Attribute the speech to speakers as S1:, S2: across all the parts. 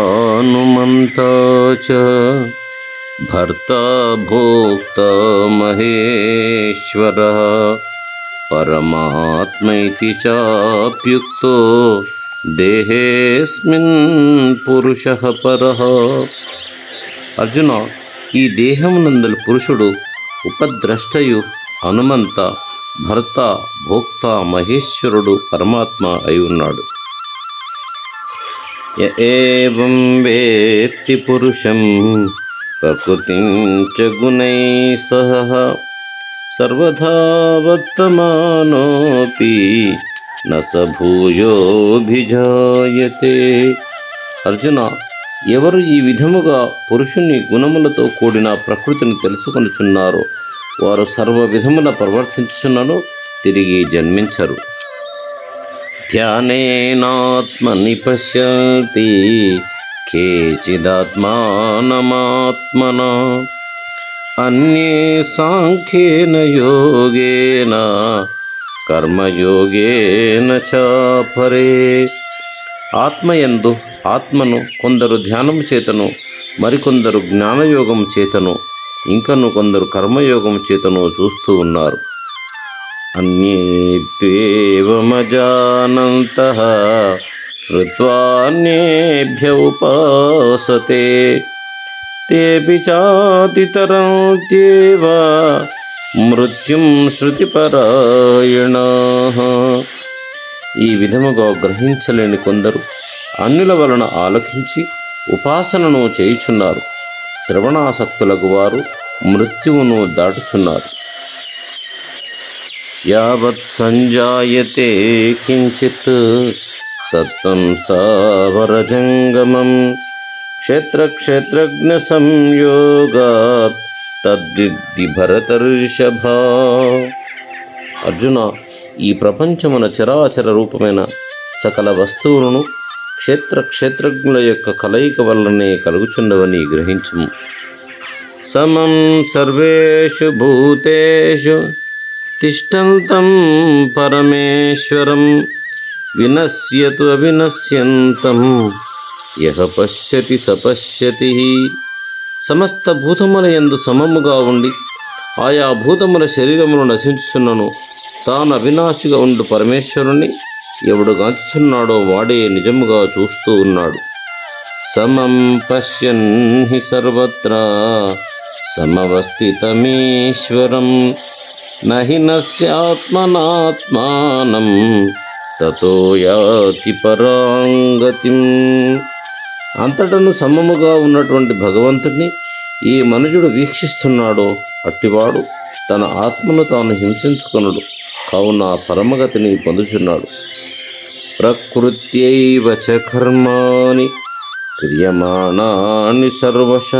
S1: उपद्रष्टानुमन्ता च भर्ता भोक्ता महेश्वरः परमात्मैति चाप्युक्तो దేహేస్మిన్ పురుష పరః అర్జున ఈ దేహమునందలి పురుషుడు ఉపద్రష్టయు హనుమంత భర్త భోక్త మహేశ్వరుడు పరమాత్మ అయి ఉన్నాడు. ఏం ఏవం వేత్తి పురుషం ప్రకృతి గుణై సహ సర్వదా వర్తమానోపి నూయోభిజాయతే అర్జున ఎవరు ఈ విధముగా పురుషుని గుణములతో కూడిన ప్రకృతిని తెలుసుకొనుచున్నారో వారు సర్వ విధమున ప్రవర్తించున్నను తిరిగి జన్మించరు. ధ్యానేనాత్మని పశ్యంతి కేచిదాత్మానమాత్మన అన్యే సాంఖ్యేన యోగేన కర్మయోగేన చాపరే. ఆత్మయందు ఆత్మను కొందరు ధ్యానము చేతను మరికొందరు జ్ఞానయోగం చేతను ఇంకను కొందరు కర్మయోగం చేతను చూస్తూ ఉన్నారు. అన్యేత్వేవమజానంత శ్రుత్వాన్యేభ్య ఉపాసతే. తేపి చాతితరం త్యేవ మృత్యుం శృతిపరాయణ. ఈ విధముగా గ్రహించలేని కొందరు అన్యుల వలన ఆలకించి ఉపాసనను చేయుచున్నారు. శ్రవణాసక్తులకు వారు మృత్యువును దాటుచున్నారు. యావత్ సంజాయతే కించిత్ సత్వం స్థావరజంగమం క్షేత్రక్షేత్రజ్ఞ సంయోగా తద్విద్ది భరతర్షభ. అర్జున ఈ ప్రపంచమున చరాచర రూపమైన సకల వస్తువులను క్షేత్ర క్షేత్రజ్ఞుల యొక్క కలయిక వల్లనే కలుగుచున్నవని గ్రహించుము. సమం సర్వేషు భూతేషు తిష్టంతం పరమేశ్వరం వినశ్యతు అవినశ్యంతం. యహ పశ్యతి సపశ్యతి సమస్త భూతముల యందు సమముగా ఉండి ఆయా భూతముల శరీరములు నశించుచున్నను. తాను అవినాశిగా ఉండు పరమేశ్వరుని ఎవడు గాంచుచున్నాడో వాడే నిజముగా చూస్తూ ఉన్నాడు. సమం పశ్యన్ హి సర్వత్రా సమవస్థితమీశ్వరం నహి నస్యాత్మనాత్మానం తతో యాతి పరాంగతిం. అంతటను సమముగా ఉన్నటువంటి భగవంతుడిని ఈ మనుజుడు వీక్షిస్తున్నాడో అట్టివాడు తన ఆత్మను తాను హింసించుకొనుడు. కావున పరమగతిని పొందుచున్నాడు. ప్రకృత్యైవ చ కర్మాణి క్రియమాణాన్ని సర్వశ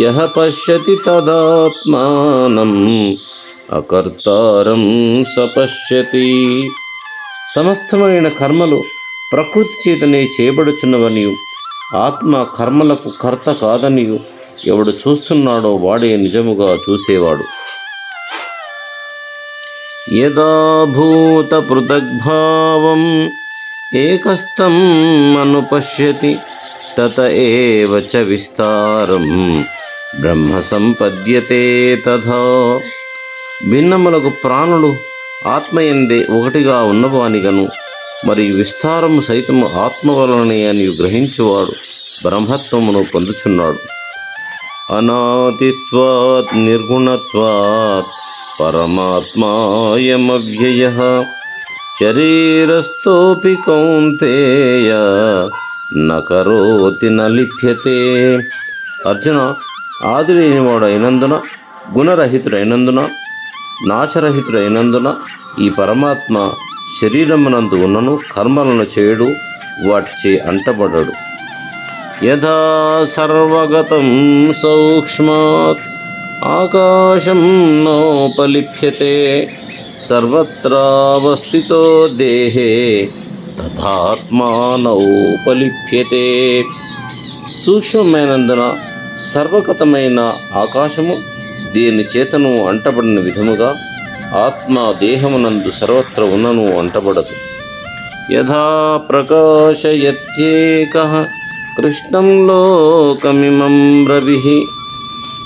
S1: యహ పశ్యతి తదాత్మానం అకర్తారం సపశ్యతి సమస్తమైన కర్మలు ప్రకృతి చేతనే చేయబడుచున్నవనియు ఆత్మ కర్మలకు కర్త కాదనియు ఎవడు చూస్తున్నాడో వాడే నిజముగా చూసేవాడు. యదా భూత పృథగ్భావం ఏకస్థం అనుపశ్యతి తత ఏవ చ విస్తారం బ్రహ్మ సంపద్యతే తథా. భిన్నములకు ప్రాణులు ఆత్మయందే ఒకటిగా ఉన్నవానిగను మరియు విస్తారము సైతము ఆత్మ వలననే అని గ్రహించువాడు బ్రహ్మత్వమును పొందుచున్నాడు. అనాదిత్వాత్ నిర్గుణత్వాత్ పరమాత్మాయమవ్యయ. శరీరస్థోపి కౌంతేయ నకరోతి నలిప్యతే అర్జున ఆదిలేనివాడైనందున గుణరహితుడైనందున నాశరహితుడైనందున ఈ పరమాత్మ శరీరమునందు ఉన్నను కర్మలను చేయడు వాటిచే అంటబడడు. యథా సర్వగతం సూక్ష్మాత్ ఆకాశం నోపలిప్యతే సర్వత్రావస్థితో దేహే తథాత్మానోపలిప్యతే సూక్ష్మమైనందున సర్వగతమైన ఆకాశము దీని చేతను అంటబడిన విధముగా ఆత్మ దేహమునందు సర్వత్ర ఉన్నను అంటబడదు. యథా ప్రకాశయత్యేకः కృష్ణం లోకమిమం రవిः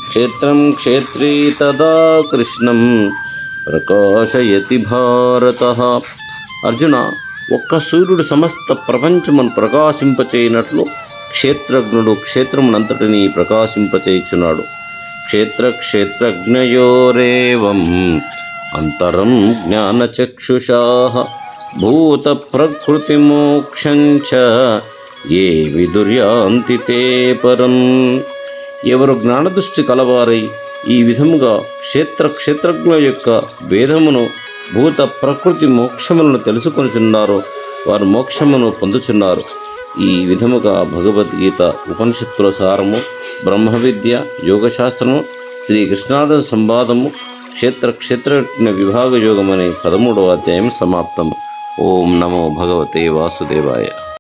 S1: క్షేత్రం క్షేత్రీ తదా కృష్ణం ప్రకాశయతి భారత. అర్జున ఒక్క సూర్యుడు సమస్త ప్రపంచమును ప్రకాశింపచేయనట్లు క్షేత్రజ్ఞుడు క్షేత్రమునంతటిని ప్రకాశింపచేయుచున్నాడు. క్షేత్ర క్షేత్రజ్ఞయోరేవం అంతరం జ్ఞానచక్షుషా. భూత ప్రకృతి మోక్షం చ ఏ విదుర్యాంతి పరం. ఎవరు జ్ఞానదృష్టి కలవారై ఈ విధముగా క్షేత్ర క్షేత్రజ్ఞ యొక్క భేదమును భూత ప్రకృతి మోక్షములను తెలుసుకొనిచున్నారో వారు మోక్షమును పొందుచున్నారు. ఈ విధముగా భగవద్గీత ఉపనిషత్తుల సారము బ్రహ్మ విద్య యోగశాస్త్రము శ్రీ కృష్ణార్జున సంవాదము క్షేత్ర క్షేత్రజ్ఞ విభాగ యోగం అనే పదమూడవ అధ్యాయం సమాప్తము. ఓం నమో భగవతే వాసుదేవాయ.